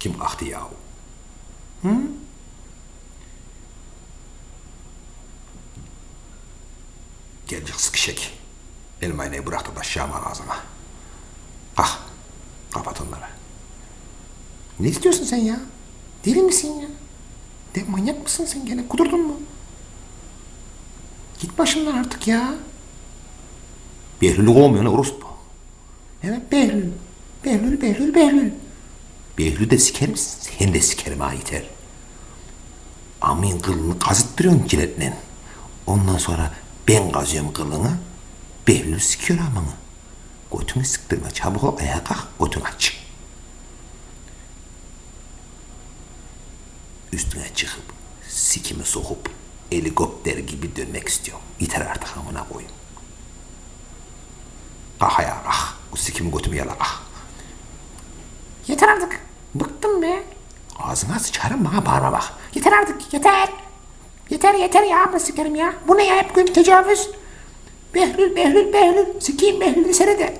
Kim kalktı yahu? Hı? Gelecek sıkışık. Benim aynayı bıraktı da Şaman ağzıma. Ah, kapat onları. Ne istiyorsun sen ya? Deli misin ya? De manyak mısın sen gene? Kudurdun mu? Git başımdan artık ya. Behlül'ü kovmuyor ne orospu. Evet Behlül. Behlül, Behlül, Behlül. Behlül de siker misin? Sen de sikerim ha yeter. Amin kılını kazıttırıyorsun kiretle. Ondan sonra ben kazıyorum kılını. Behlül sikiyor amını. Götünü sıktırma çabuk ol ayağa kalk götün aç. Üstüne çıkıp sikimi sokup helikopter gibi dönmek istiyorum. Yeter artık amına koyayım. Kalk ayağa kalk. Bu sikimi götümü yala kalk. Yeter artık. Bıktım be. Ağzına sıçarım bana bağırma bak. Yeter artık yeter. Yeter yeter ya amına sikerim ya. Bu ne ya hep gün tecavüz. Behlül Behlül Behlül. Sikeyim Behlül'ü seni de.